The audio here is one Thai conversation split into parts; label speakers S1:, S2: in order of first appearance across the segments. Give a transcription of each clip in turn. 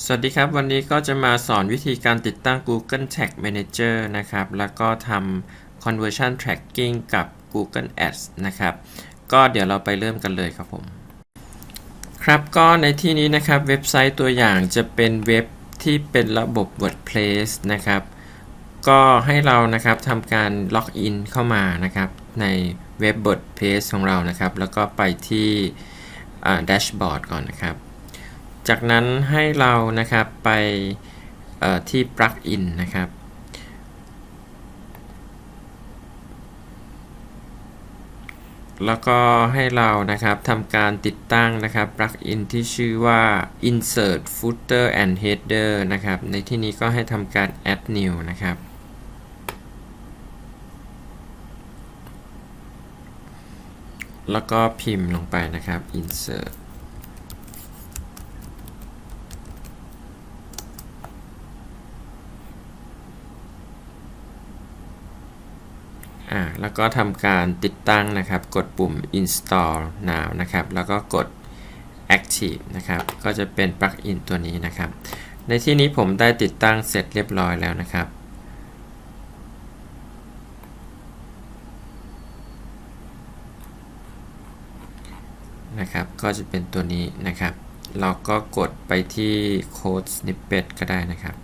S1: สวัสดีครับ วันนี้ก็จะมาสอนวิธีการติดตั้ง Google Tag Manager นะครับ แล้วก็ทำ conversion tracking กับ Google Ads นะครับ ก็เดี๋ยวเราไปเริ่มกันเลยครับผม ครับก็ในที่นี้นะครับเว็บไซต์ตัวอย่างจะเป็นเว็บที่เป็นระบบ WordPress นะครับ ก็ให้เรานะครับทำการล็อกอินเข้ามานะครับ ในเว็บ WordPress ของเรานะครับ แล้วก็ไปที่แดชบอร์ดก่อนนะครับ จากนั้นให้เรานะครับไปที่ plugin นะครับ แล้วก็ให้เรานะครับทำการติดตั้งนะครับ plugin ที่ชื่อว่า insert footer and header นะครับ ในที่นี้ก็ให้ทำการ add new นะครับแล้วก็พิมพ์ลงไปนะครับ insert อ่าแล้วก็ทำการติดตั้งนะครับ กดปุ่ม install now นะครับ แล้วก็กด active นะครับ ก็จะเป็นปลั๊กอินตัวนี้นะครับ ในที่นี้ผมได้ติดตั้งเสร็จเรียบร้อยแล้วนะครับนะครับ ก็จะเป็นตัวนี้นะครับ เราก็กดไปที่ code snippet ก็ได้นะครับ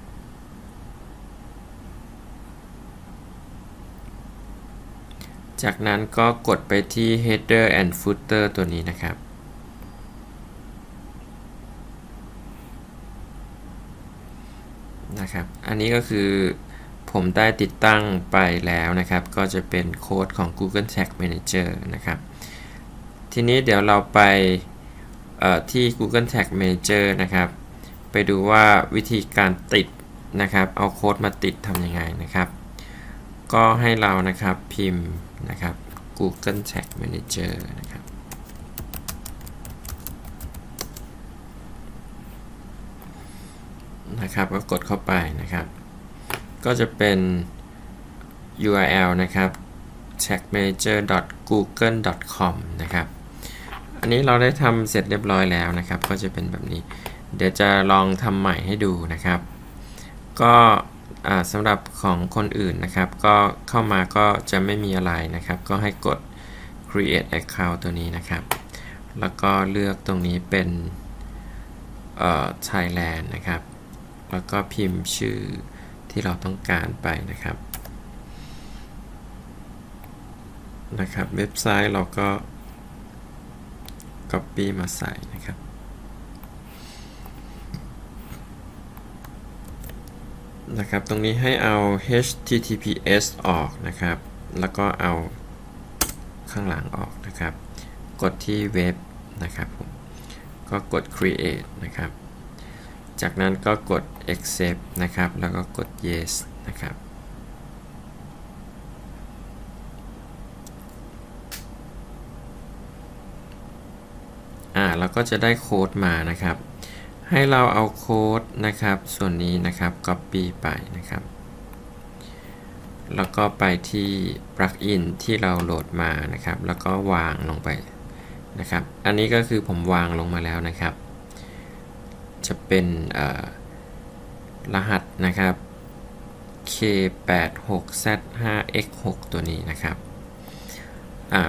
S1: จากนั้นก็กดไปที่ header and footer ตัวนี้นะครับ นะครับ อันนี้ก็คือผมได้ติดตั้งไปแล้วนะครับ ก็จะเป็นโค้ดของ Google Tag Manager นะครับ ทีนี้เดี๋ยวเราไปที่ Google Tag Manager นะครับ ไปดูว่าวิธีการติดนะครับ เอาโค้ดมาติดทำยังไงนะครับ ก็ให้เรานะครับพิมพ์ นะครับ Google Tag Manager นะครับ นะครับ ก็กดเข้าไปนะครับ ก็จะเป็น URL นะครับ tagmanager.google.com นะครับ อันนี้เราได้ทำเสร็จเรียบร้อยแล้วนะครับ ก็จะเป็นแบบนี้ เดี๋ยวจะลองทำใหม่ให้ดูนะครับ ก็ สำหรับของคนอื่นนะครับ ก็เข้ามาก็จะไม่มีอะไรนะครับ ก็ให้กด create account ตัวนี้นะครับ แล้วก็เลือกตรงนี้เป็น Thailand นะครับ แล้วก็พิมพ์ชื่อที่เราต้องการไปนะครับนะครับ เว็บไซต์เราก็ copy มาใส่นะครับ นะครับ ตรงนี้ให้เอา https ออกนะครับ แล้วก็เอาข้างหลังออกนะครับ กดที่เว็บนะครับผม ก็กด create นะครับ จากนั้นก็กด accept นะครับ แล้วก็กด yes นะครับ อ่าเราก็จะได้โค้ดมานะครับ ให้เราเอาโค้ดนะครับ ส่วนนี้นะครับ copy ไปนะครับ แล้วก็ไปที่ plugin ที่เราโหลดมานะครับ แล้วก็วางลงไปนะครับ อันนี้ก็คือผมวางลงมาแล้วนะครับ จะเป็นรหัสนะครับ K86Z5X6 ตัวนี้นะครับ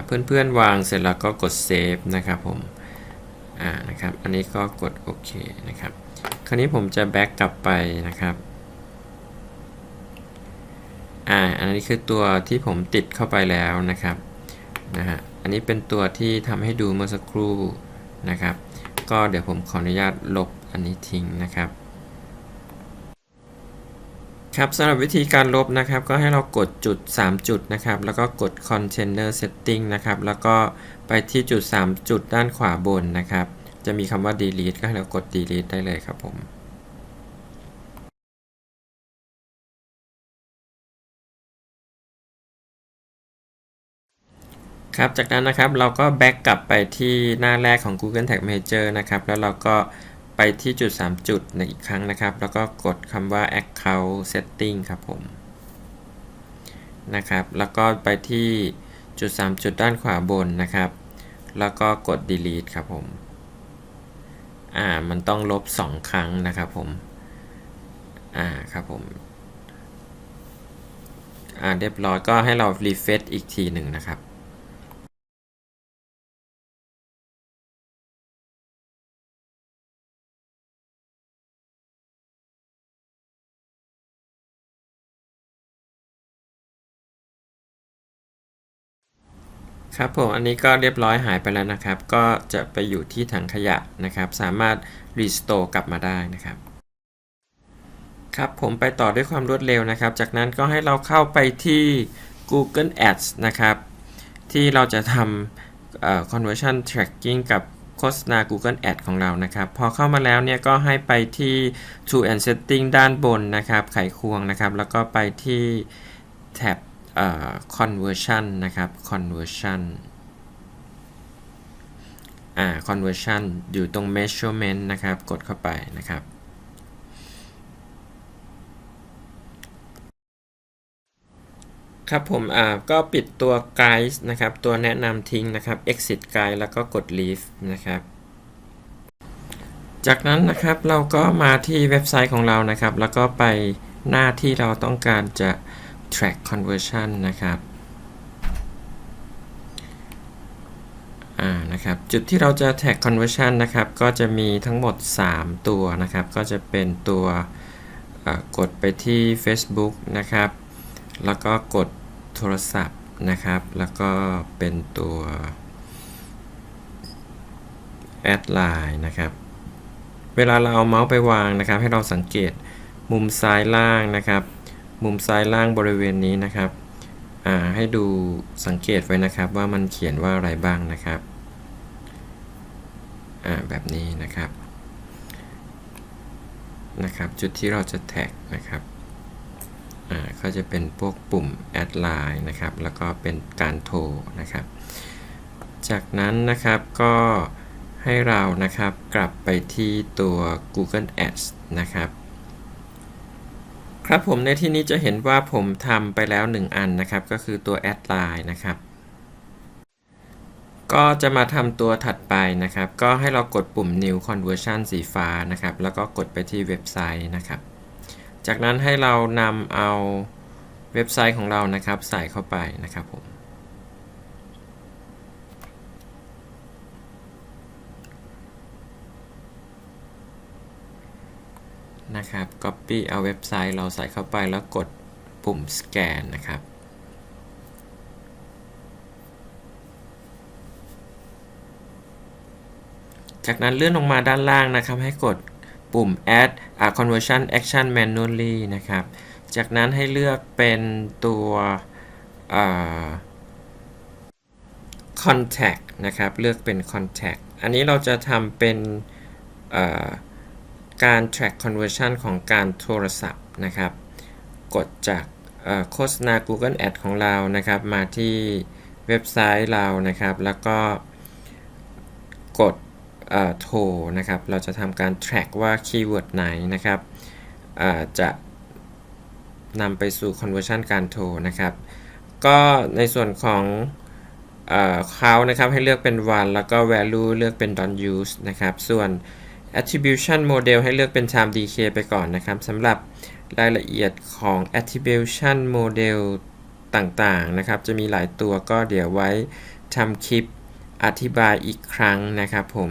S1: เพื่อนๆวางเสร็จแล้วก็กด save นะครับผม อ่านะครับ อันนี้ก็กดโอเคนะครับ คราวนี้ผมจะแบ็กกลับไปนะครับอ่าอันนี้คือตัวที่ผมติดเข้าไปแล้วนะครับนะฮะอันนี้เป็นตัวที่ทำให้ดูเมื่อสักครู่นะครับ ก็เดี๋ยวผมขออนุญาตลบอันนี้ทิ้งนะครับ ครับสำหรับวิธีการลบนะครับก็ให้เรากดจุด 3 จุดนะครับ แล้วก็กด Container Setting นะครับ แล้วก็ไปที่จุด 3 จุดด้านขวาบนนะครับ จะมีคำว่า delete ก็ให้เรากด delete ได้เลยครับผมครับจากนั้นนะครับเราก็แบ็กกลับไปที่หน้าแรกของ Google Tag Manager นะครับ แล้วเราก็ ไปที่จุด 3 จุดอีกครั้งนะครับ แล้วก็กดคำว่า Account Setting ครับผมนะครับ แล้วก็ไปที่จุด 3 จุดด้านขวาบนนะครับ แล้วก็กด delete ครับผมอ่ามันต้องลบ 2 ครั้งนะครับผมอ่าครับผมอ่าเรียบร้อยก็ให้เรารีเฟซอีกทีหนึ่งนะครับ ครับผมอันนี้ก็เรียบร้อยหายไปแล้วนะครับ ก็จะไปอยู่ที่ถังขยะนะครับ สามารถรีสโตร์กลับมาได้นะครับครับผมไปต่อด้วยความรวดเร็วนะครับ จากนั้นก็ให้เราเข้าไปที่ Google Ads นะครับ ที่เราจะทำ conversion tracking กับโฆษณา Google Ads ของเรานะครับ พอเข้ามาแล้วเนี่ยก็ให้ไปที่ Tool and Setting ด้านบนนะครับ ไขควงนะครับ แล้วก็ไปที่แท็บ conversion นะครับ conversion อ่า conversion อยู่ตรง measurement นะครับ กดเข้าไปนะครับ ครับผม อ่า ก็ปิดตัว guide นะครับ ตัวแนะนำทิ้งนะครับ exit guide แล้วก็กด leave นะครับจากนั้นนะครับเราก็มาที่เว็บไซต์ของเรานะครับ แล้วก็ไปหน้าที่เราต้องการจะ track conversion นะครับอ่านะครับจุดที่เราจะ track conversion นะครับ ก็จะมีทั้งหมด 3 ตัวนะครับ ก็จะเป็นตัวกดไปที่ Facebook นะครับ แล้วก็กดโทรศัพท์นะครับ แล้วก็เป็นตัวแอดไลน์นะครับ เวลาเราเอาเมาส์ไปวางนะครับ ให้เราสังเกตมุมซ้ายล่างนะครับ มุมซ้ายล่างบริเวณนี้นะครับให้ดูสังเกตไว้นะครับว่ามันเขียนว่าอะไรบ้างนะครับแบบนี้นะครับนะครับ จุดที่เราจะแท็กนะครับก็จะเป็นพวกปุ่มแอดไลน์นะครับ แล้วก็เป็นการโทรนะครับ จากนั้นนะครับก็ให้เรานะครับกลับไปที่ตัว Google Ads นะครับ ครับผมในที่นี้จะเห็นว่าผมทำไปแล้ว 1 อันนะครับ ก็คือตัวแอดไลน์นะครับ ก็จะมาทำตัวถัดไปนะครับ ก็ให้เรากดปุ่ม New Conversion สีฟ้านะครับ แล้วก็กดไปที่เว็บไซต์นะครับ จากนั้นให้เรานำเอาเว็บไซต์ของเรานะครับ ใส่เข้าไปนะครับผม นะครับ Copy เอาเว็บไซต์เราใส่เข้าไปแล้วกดปุ่มสแกนนะครับ จากนั้นเลื่อนลงมาด้านล่างนะครับ ให้กดปุ่ม add a conversion action manually นะครับ จากนั้นให้เลือกเป็นตัว contact นะครับ เลือกเป็น contact อันนี้เราจะทำเป็น การ track conversion ของการโทรศัพท์นะครับ กดจากโฆษณา Google Ad ของเรานะครับ มาที่เว็บไซต์เรานะครับ แล้วก็กดโทรนะครับ เราจะทำการ track ว่าคีย์เวิร์ดไหนนะครับจะนำไปสู่ conversion การโทรนะครับ ก็ในส่วนของเอ่อเขานะครับให้เลือกเป็น one แล้วก็ value เลือกเป็น don't use นะครับ ส่วน attribution model ให้เลือกเป็น time decay ไปก่อนนะครับสำหรับรายละเอียดของ attribution model ต่างๆนะครับ จะมีหลายตัวก็เดี๋ยวไว้ทำคลิปอธิบายอีกครั้งนะครับผม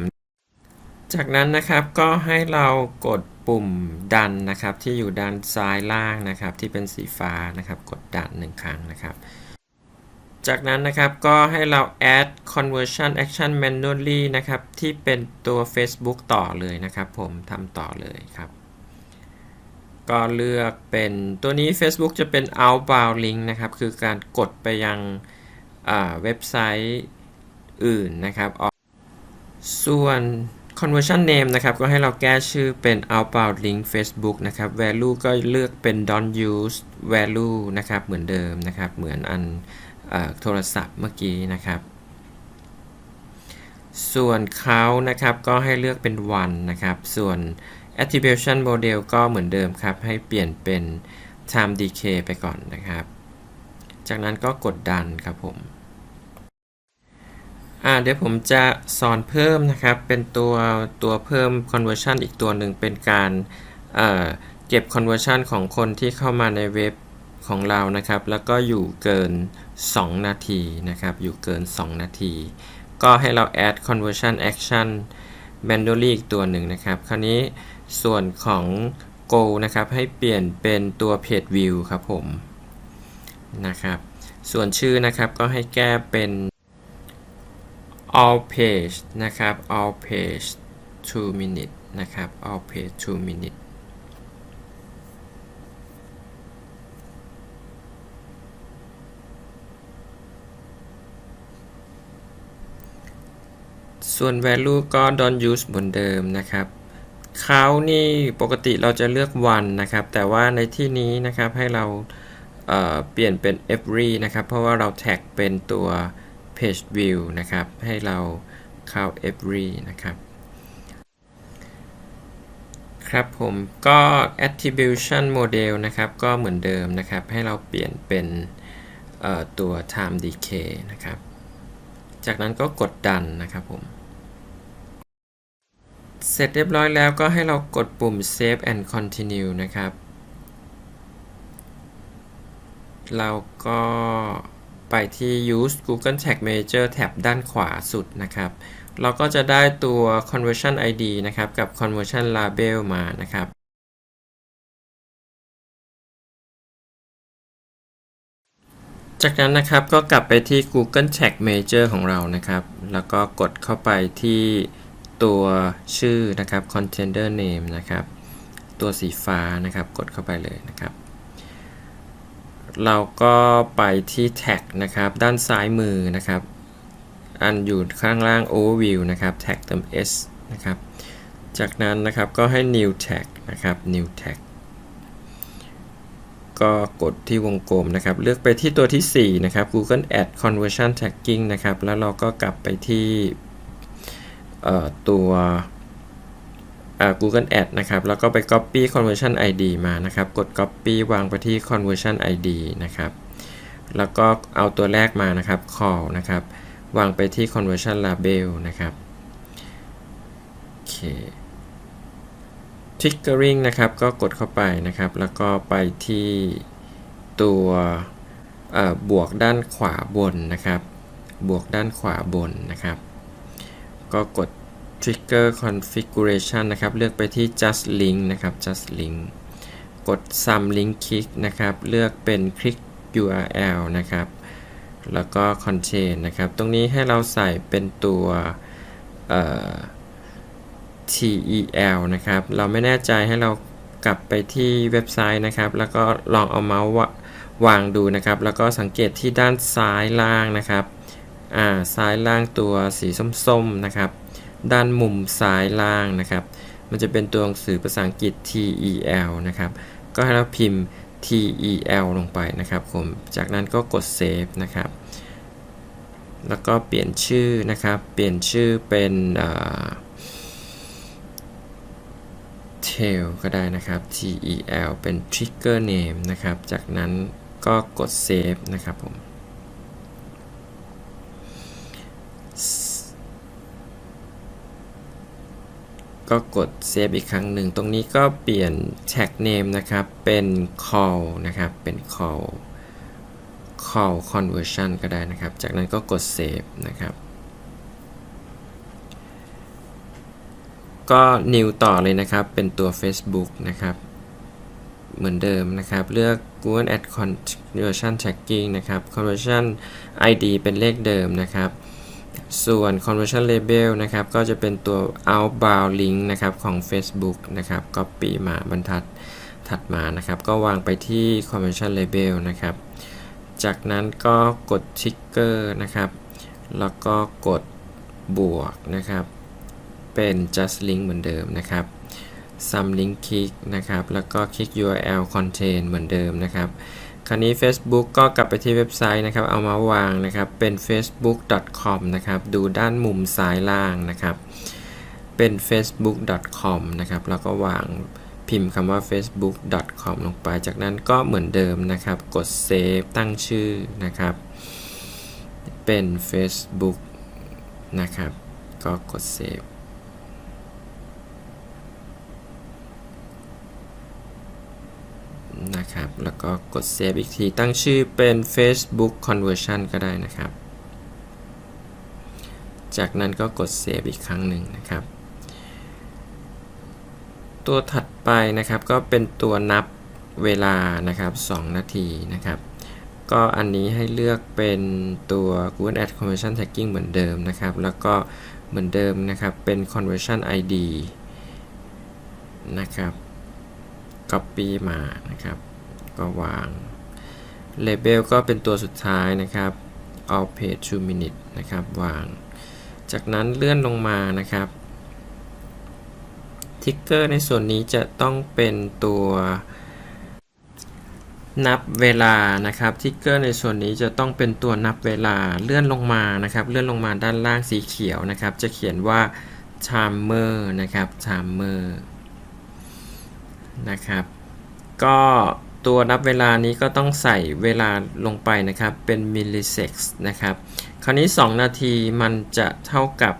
S1: จากนั้นนะครับก็ให้เรากดปุ่มดันนะครับที่อยู่ด้านซ้ายล่างนะครับที่เป็นสีฟ้านะครับ กดดันหนึ่งครั้งนะครับ จากนั้นนะครับก็ให้เรา add conversion action manually นะครับที่เป็นตัว Facebook ต่อเลยนะครับผมทำต่อเลยครับก็เลือกเป็นตัวนี้ Facebook จะเป็น outbound link นะครับ คือการกดไปยังอ่าเว็บไซต์อื่นนะครับ ส่วน conversion name นะครับ ก็ให้เราแก้ชื่อเป็น outbound link Facebook นะครับ value ก็เลือกเป็น don't use value นะครับ เหมือนเดิมนะครับ เหมือนอัน โทรศัพท์เมื่อกี้นะครับ ส่วนเขานะครับก็ให้เลือกเป็น one นะครับ ส่วน attribution model ก็เหมือนเดิมครับ ให้เปลี่ยนเป็น time decay ไปก่อนนะครับ จากนั้นก็กดดันครับผมอ่าเดี๋ยวผมจะสอนเพิ่มนะครับ เป็นตัวตัวเพิ่ม conversion อีกตัวหนึ่งเป็นการเเก็บ conversion ของคนที่เข้ามาในเว็บของเรานะครับ แล้วก็อยู่เกิน 2 นาทีนะครับ อยู่เกิน 2 นาที ก็ให้เรา add conversion action manually อีกตัวหนึ่งนะครับ คราวนี้ส่วนของ go นะครับ ให้เปลี่ยนเป็นตัว page view ครับผม นะครับ ส่วนชื่อนะครับก็ให้แก้เป็น all page นะครับ all page 2 minute นะครับ all page 2 minute ส่วน value ก็ don't use เหมือนเดิมนะครับเขานี่ปกติเราจะเลือกวันนะครับ แต่ว่าในที่นี้นะครับให้เราเเปลี่ยนเป็น every นะครับ เพราะว่าเราแท็กเป็นตัว page view นะครับ ให้เราเข้า every นะครับ ครับผมก็ attribution model นะครับ ก็เหมือนเดิมนะครับ ให้เราเปลี่ยนเป็นตัว time decay นะครับ จากนั้นก็กดดันนะครับผม เสร็จเรียบร้อยแล้วก็ให้เรากดปุ่ม save and continue นะครับ เราก็ไปที่ use Google Tag Manager แท็บด้านขวาสุดนะครับ เราก็จะได้ตัว conversion ID นะครับ กับ conversion label มานะครับ จากนั้นนะครับก็กลับไปที่ Google Tag Manager ของเรานะครับ แล้วก็กดเข้าไปที่ ตัวชื่อนะครับ contender name นะครับ ตัวสีฟ้านะครับ กดเข้าไปเลยนะครับ เราก็ไปที่ tag นะครับ ด้านซ้ายมือนะครับ อันอยู่ข้างล่าง overview นะครับ tag เติม s นะครับ จากนั้นนะครับก็ให้ new tag นะครับ new tag ก็กดที่วงกลมนะครับ เลือกไปที่ตัวที่ 4 นะครับ Google Ad Conversion Tagging นะครับ แล้วเราก็กลับไปที่ ตัว Google Ad นะครับ แล้วก็ไป Copy Conversion ID มานะครับ กด Copy วางไปที่ Conversion ID นะครับ แล้วก็เอาตัวแรกมานะครับ Call นะครับ วางไปที่ Conversion Label นะครับ โอเค Triggering นะครับ ก็กดเข้าไปนะครับ แล้วก็ไปที่ตัวบวกด้านขวาบนนะครับ บวกด้านขวาบนนะครับ ก็กด Trigger Configuration นะครับ เลือกไปที่ Just Link นะครับ Just Link กด Sum Link Click นะครับ เลือกเป็น Click URL นะครับ แล้วก็ Contain นะครับ ตรงนี้ให้เราใส่เป็นตัว TEL นะครับ เราไม่แน่ใจให้เรากลับไปที่เว็บไซต์นะครับ แล้วก็ลองเอาเมาส์วางดูนะครับ แล้วก็สังเกตที่ด้านซ้ายล่างนะครับ อ่าซ้ายล่างตัวสีส้มๆนะครับ ด้านมุมซ้ายล่างนะครับ มันจะเป็นตัวหนังสือภาษาอังกฤษ TEL นะครับ ก็ให้เราพิมพ์ TEL ลงไปนะครับผม จากนั้นก็กด Save นะครับ แล้วก็เปลี่ยนชื่อนะครับ เปลี่ยนชื่อเป็นอ่า tail ก็ได้นะครับ tel เป็น trigger name นะครับ จากนั้นก็กด save นะครับผม ก็กด save อีกครั้งหนึ่ง ตรงนี้ก็เปลี่ยน tag name นะครับ เป็น call นะครับ เป็น call call conversion ก็ได้นะครับ จากนั้นก็กด save นะครับ ก็ new ต่อเลยนะครับ เป็นตัว Facebook นะครับ เหมือนเดิมนะครับ เลือก Google Ad Conversion Tracking นะครับ Conversion ID เป็นเลขเดิมนะครับ ส่วน Conversion Label นะครับ ก็จะเป็นตัว outbound link นะครับของ Facebook นะครับ Copy มาบรรทัดถัดมานะครับ ก็วางไปที่ Conversion Label นะครับ จากนั้นก็กด Trigger นะครับ แล้วก็กดบวกนะครับ เป็น just link เหมือนเดิมนะครับ sum link click นะครับ แล้วก็คลิก URL contain เหมือนเดิมนะครับ คราวนี้ Facebook ก็กลับไปที่เว็บไซต์นะครับ เอามาวางนะครับเป็น facebook.com นะครับดูด้านมุมซ้ายล่างนะครับ เป็น facebook.com นะครับแล้วก็วางพิมพ์คำว่า facebook.com ลงไป จากนั้นก็เหมือนเดิมนะครับ กด save ตั้งชื่อนะครับ เป็น Facebook นะครับ ก็กดเซฟ นะครับ แล้วก็กดเซฟอีกที ตั้งชื่อเป็น Facebook Conversion ก็ได้นะครับ จากนั้นก็กดเซฟอีกครั้งหนึ่งนะครับ ตัวถัดไปนะครับก็เป็นตัวนับเวลานะครับ 2 นาทีนะครับ ก็อันนี้ให้เลือกเป็นตัว Google Ads Conversion Tagging เหมือนเดิมนะครับ แล้วก็เหมือนเดิมนะครับ เป็น Conversion ID นะครับ Copy มานะครับ ก็วาง Label ก็เป็นตัวสุดท้ายนะครับ All Page 2 Minute นะครับ วาง จากนั้นเลื่อนลงมานะครับทิกเกอร์ในส่วนนี้จะต้องเป็นตัวนับเวลานะครับทิกเกอร์ในส่วนนี้จะต้องเป็นตัวนับเวลาเลื่อนลงมานะครับ เลื่อนลงมาด้านล่างสีเขียวนะครับ จะเขียนว่า timer นะครับ timer นะครับ ก็ ตัวนับเวลานี้ก็ต้องใส่เวลาลงไปนะครับ เป็น milliseconds นะครับ คราวนี้ 2 นาทีมันจะเท่ากับ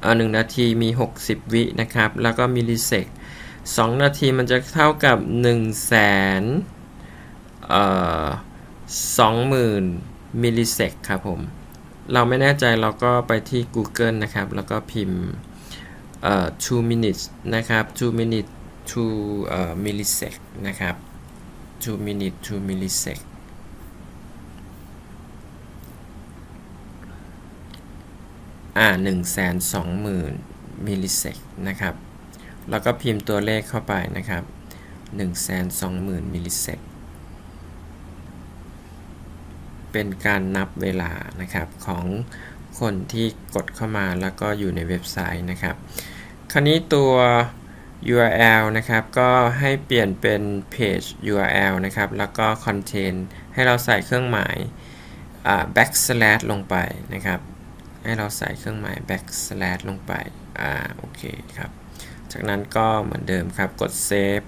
S1: เอ่อ1นาทีมี 60 วินะครับ แล้วก็มิลลิเซก2นาทีมันจะเท่ากับ1แสนเอ่อ20,000มิลลิเซกครับผม เราไม่แน่ใจเราก็ไปที่ Google นะครับ แล้วก็พิมพ์เอ่อ2 minutes นะครับ2 minutes two เอ่อ millisec นะครับ 2 minutes to millisec อ่า1 2 0 0 0 0มิลลิเซกนะครับ แล้วก็พิมพ์ตัวเลขเข้าไปนะครับ1 2 0 0 0 0มิลลิเซกเป็นการนับเวลานะครับของคนที่กดเข้ามาแล้วก็อยู่ในเว็บไซต์นะครับ คราวนี้ตัว URL นะครับ ก็ให้เปลี่ยนเป็น page URL นะครับ แล้วก็ content ให้เราใส่เครื่องหมาย backslash ลงไปนะครับ ให้เราใส่เครื่องหมาย backslash ลงไป อ่า โอเคครับ จากนั้นก็เหมือนเดิมครับ กด save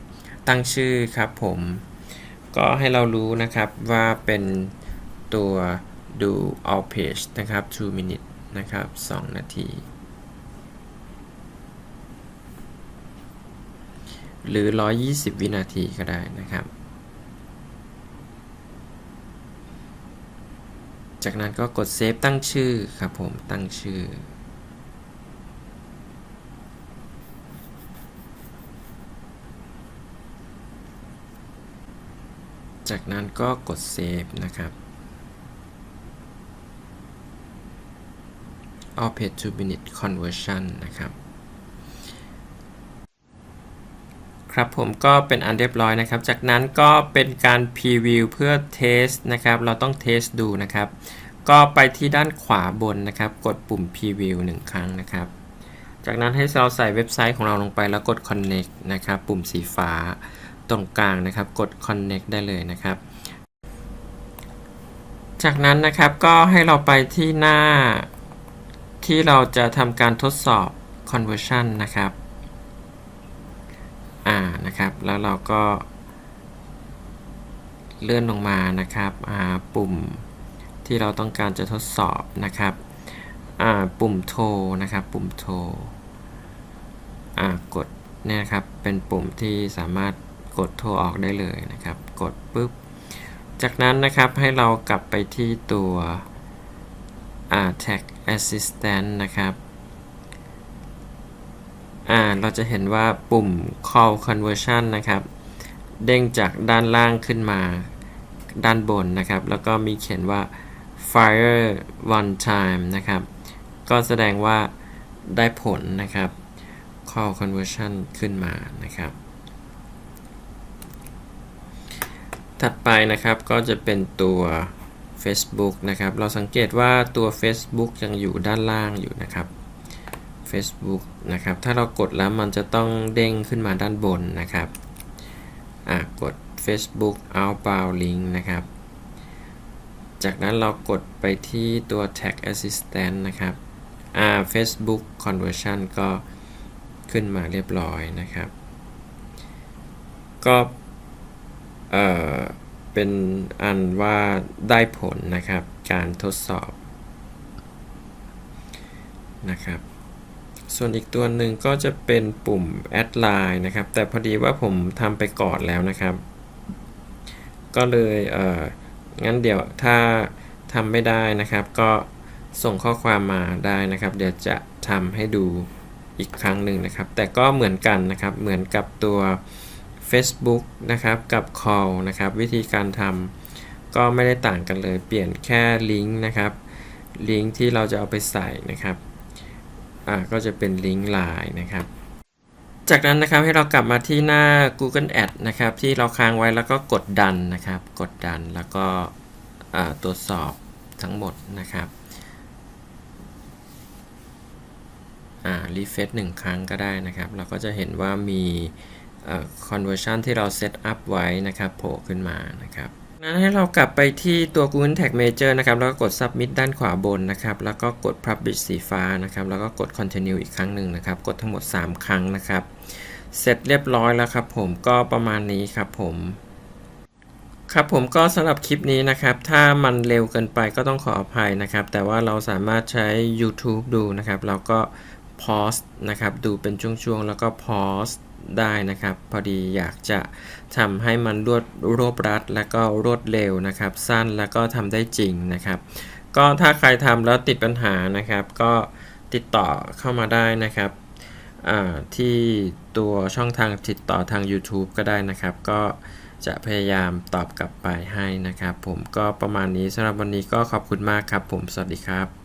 S1: ตั้งชื่อครับผม ก็ให้เรารู้นะครับว่าเป็นตัวดู all page นะครับ2 minute นะครับ 2 นาที หรือ 120 วินาทีก็ได้นะครับ จากนั้นก็กดเซฟตั้งชื่อครับผมตั้งชื่อ จากนั้นก็กดเซฟนะครับ all page to minute conversion นะครับ ครับผมก็เป็นอันเรียบร้อยนะครับ จากนั้นก็เป็นการพรีวิวเพื่อเทสนะครับ เราต้องเทสดูนะครับ ก็ไปที่ด้านขวาบนนะครับ กดปุ่มพรีวิวหนึ่งครั้งนะครับ จากนั้นให้เราใส่เว็บไซต์ของเราลงไปแล้วกด connect นะครับ ปุ่มสีฟ้าตรงกลางนะครับ กด connect ได้เลยนะครับ จากนั้นนะครับก็ให้เราไปที่หน้าที่เราจะทำการทดสอบ conversion นะครับ นะครับ แล้วเราก็ เลื่อนลงมานะครับปุ่มที่เราต้องการจะทดสอบนะครับปุ่มโทรนะครับ ปุ่มโทรกดเนี่ยครับ เป็นปุ่มที่สามารถกดโทรออกได้เลยนะครับ กดปุ๊บ จากนั้นนะครับให้เรากลับไปที่ตัว tag assistant นะครับ อ่าเราจะเห็นว่าปุ่ม call conversion นะครับ เด้งจากด้านล่างขึ้นมาด้านบนนะครับ แล้วก็มีเขียนว่า fire one time นะครับ ก็แสดงว่าได้ผลนะครับ call conversion ขึ้นมานะครับ ถัดไปนะครับก็จะเป็นตัว Facebook นะครับ เราสังเกตว่าตัว Facebook ยังอยู่ด้านล่างอยู่นะครับ Facebook นะครับ ถ้าเรากดแล้วมันจะต้องเด้งขึ้นมาด้านบนนะครับ อะกด Facebook outbound link นะครับ จากนั้นเรากดไปที่ตัว tag assistant นะครับ อ่า Facebook conversion ก็ขึ้นมาเรียบร้อยนะครับ ก็เอ่อเป็นอันว่าได้ผลนะครับ การทดสอบนะครับ ส่วนอีกตัวหนึ่งก็จะเป็นปุ่มแอดไลน์นะครับ แต่พอดีว่าผมทำไปก่อนแล้วนะครับ ก็เลยเอองั้นเดี๋ยวถ้าทำไม่ได้นะครับ ก็ส่งข้อความมาได้นะครับ เดี๋ยวจะทำให้ดูอีกครั้งหนึ่งนะครับ แต่ก็เหมือนกันนะครับ เหมือนกับตัว Facebook นะครับ กับ Call นะครับ วิธีการทำก็ไม่ได้ต่างกันเลย เปลี่ยนแค่ลิงก์นะครับ ลิงก์ที่เราจะเอาไปใส่นะครับ อ่าก็จะเป็นลิงก์ไลน์นะครับ จากนั้นนะครับให้เรากลับมาที่หน้า Google Ad นะครับ ที่เราค้างไว้แล้วก็กดดันนะครับ กดดันแล้วก็ตรวจสอบทั้งหมดนะครับรีเฟซหนึ่งครั้งก็ได้นะครับ เราก็จะเห็นว่ามีเอ่อ conversion ที่เราเซตอัพไว้นะครับโผล่ขึ้นมานะครับ นั้นให้เรากลับไปที่ตัว Google Tag Manager นะครับ แล้วก็กด Submit ด้านขวาบนนะครับ แล้วก็กด Publish สีฟ้านะครับ แล้วก็กด Continue อีกครั้งหนึ่งนะครับ กดทั้งหมด 3 ครั้งนะครับ เสร็จเรียบร้อยแล้วครับผมก็ประมาณนี้ครับผมครับผมก็สำหรับคลิปนี้นะครับ ถ้ามันเร็วเกินไปก็ต้องขออภัยนะครับ แต่ว่าเราสามารถใช้ YouTube ดูนะครับ แล้วก็ pause นะครับ ดูเป็นช่วงๆ แล้วก็ pause ได้นะครับ พอดีอยากจะทำให้มันรวดรวบรัด และก็รวดเร็วนะครับ สั้นแล้วก็ทำได้จริงนะครับ ก็ถ้าใครทำแล้วติดปัญหานะครับ ก็ติดต่อเข้ามาได้นะครับที่ตัวช่องทางติดต่อทาง YouTube ก็ได้นะครับ ก็จะพยายามตอบกลับไปให้นะครับ ผมก็ประมาณนี้สำหรับวันนี้ก็ขอบคุณมากครับ ผมสวัสดีครับ